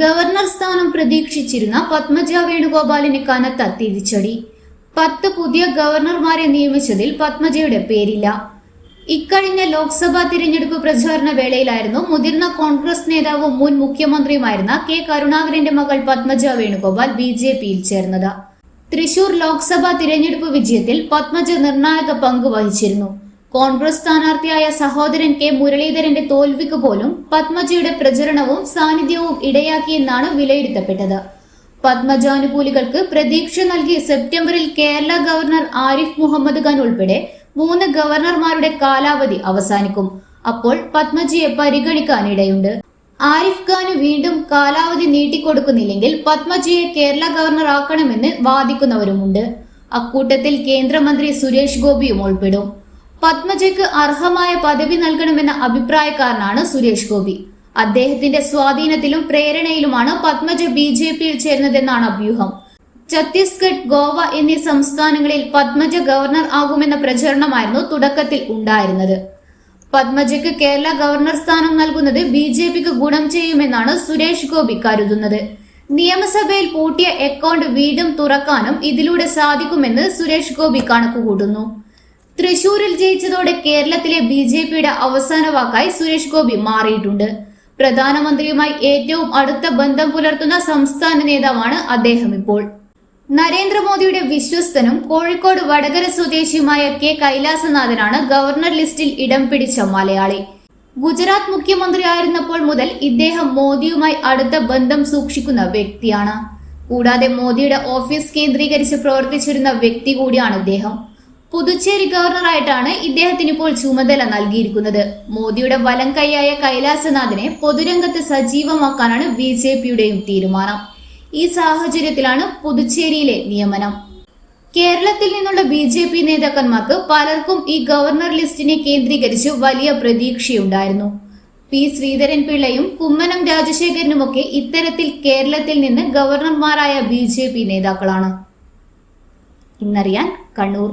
Governor സ്ഥാനം പ്രതീക്ഷിച്ചിരുന്ന പത്മജ വേണുഗോപാലിന് കനത്ത തിരിച്ചടി. പത്ത് പുതിയ ഗവർണർമാരെ നിയമിച്ചതിൽ പത്മജയുടെ പേരില്ല. ഇക്കഴിഞ്ഞ ലോക്സഭാ തിരഞ്ഞെടുപ്പ് പ്രചാരണ വേളയിലായിരുന്നു മുതിർന്ന കോൺഗ്രസ് നേതാവും മുൻ മുഖ്യമന്ത്രിയുമായിരുന്ന കെ കരുണാകരന്റെ മകൾ പത്മജ വേണുഗോപാൽ ബി ജെ പിയിൽ ചേർന്നത്. തൃശൂർ ലോക്സഭാ തിരഞ്ഞെടുപ്പ് വിജയത്തിൽ പത്മജ നിർണായക പങ്ക് വഹിച്ചിരുന്നു. കോൺഗ്രസ് സ്ഥാനാർത്ഥിയായ സഹോദരൻ കെ മുരളീധരന്റെ തോൽവിക്ക് പോലും പത്മജിയുടെ പ്രചരണവും സാന്നിധ്യവും ഇടയാക്കിയെന്നാണ് വിലയിരുത്തപ്പെട്ടത്. പത്മജാനുകൂലികൾക്ക് പ്രതീക്ഷ നൽകി സെപ്റ്റംബറിൽ കേരള ഗവർണർ ആരിഫ് മുഹമ്മദ് ഖാൻ ഉൾപ്പെടെ മൂന്ന് ഗവർണർമാരുടെ കാലാവധി അവസാനിക്കും. അപ്പോൾ പത്മജിയെ പരിഗണിക്കാനിടയുണ്ട്. ആരിഫ് ഖാന് വീണ്ടും കാലാവധി നീട്ടിക്കൊടുക്കുന്നില്ലെങ്കിൽ പത്മജിയെ കേരള ഗവർണർ ആക്കണമെന്ന് വാദിക്കുന്നവരുമുണ്ട്. അക്കൂട്ടത്തിൽ കേന്ദ്രമന്ത്രി സുരേഷ് ഗോപിയും ഉൾപ്പെടും. പത്മജയ്ക്ക് അർഹമായ പദവി നൽകണമെന്ന അഭിപ്രായക്കാരനാണ് സുരേഷ് ഗോപി. അദ്ദേഹത്തിന്റെ സ്വാധീനത്തിലും പ്രേരണയിലുമാണ് പത്മജ ബി ജെ പിയിൽ ചേർന്നതെന്നാണ് അഭ്യൂഹം. ഛത്തീസ്ഗഡ് ഗോവ എന്നീ സംസ്ഥാനങ്ങളിൽ പത്മജ ഗവർണർ ആകുമെന്ന പ്രചരണമായിരുന്നു തുടക്കത്തിൽ ഉണ്ടായിരുന്നത്. പത്മജയ്ക്ക് കേരള ഗവർണർ സ്ഥാനം നൽകുന്നത് ബി ജെ പിക്ക് ഗുണം ചെയ്യുമെന്നാണ് സുരേഷ് ഗോപി കരുതുന്നത്. നിയമസഭയിൽ പൂട്ടിയ അക്കൗണ്ട് വീണ്ടും തുറക്കാനും ഇതിലൂടെ സാധിക്കുമെന്ന് സുരേഷ് ഗോപി കണക്കുകൂട്ടുന്നു. തൃശൂരിൽ ജയിച്ചതോടെ കേരളത്തിലെ ബി ജെ പിയുടെ അവസാന വാക്കായി സുരേഷ് ഗോപി മാറിയിട്ടുണ്ട്. പ്രധാനമന്ത്രിയുമായി ഏറ്റവും അടുത്ത ബന്ധം പുലർത്തുന്ന സംസ്ഥാന നേതാവാണ് അദ്ദേഹം ഇപ്പോൾ. നരേന്ദ്രമോദിയുടെ വിശ്വസ്തനും കോഴിക്കോട് വടകര സ്വദേശിയുമായ കെ കൈലാസനാഥനാണ് ഗവർണർ ലിസ്റ്റിൽ ഇടം പിടിച്ച മലയാളി. ഗുജറാത്ത് മുഖ്യമന്ത്രിയായിരുന്നപ്പോൾ മുതൽ ഇദ്ദേഹം മോദിയുമായി അടുത്ത ബന്ധം സൂക്ഷിക്കുന്ന വ്യക്തിയാണ്. കൂടാതെ മോദിയുടെ ഓഫീസ് കേന്ദ്രീകരിച്ച് പ്രവർത്തിച്ചിരുന്ന വ്യക്തി കൂടിയാണ് ഇദ്ദേഹം. പുതുച്ചേരി ഗവർണറായിട്ടാണ് ഇദ്ദേഹത്തിന് ഇപ്പോൾ ചുമതല നൽകിയിരിക്കുന്നത്. മോദിയുടെ വലം കൈയായ കൈലാസനാഥിനെ പൊതുരംഗത്ത് സജീവമാക്കാനാണ് ബി ജെ പിയുടെയും തീരുമാനം. ഈ സാഹചര്യത്തിലാണ് പുതുച്ചേരിയിലെ നിയമനം. കേരളത്തിൽ നിന്നുള്ള ബി ജെ പി നേതാക്കന്മാർക്ക് പലർക്കും ഈ ഗവർണർ ലിസ്റ്റിനെ കേന്ദ്രീകരിച്ച് വലിയ പ്രതീക്ഷയുണ്ടായിരുന്നു. പി ശ്രീധരൻ പിള്ളയും കുമ്മനം രാജശേഖരനുമൊക്കെ ഇത്തരത്തിൽ കേരളത്തിൽ നിന്ന് ഗവർണർമാരായ ബി നേതാക്കളാണ്. ഇന്നറിയാൻ കണ്ണൂർ.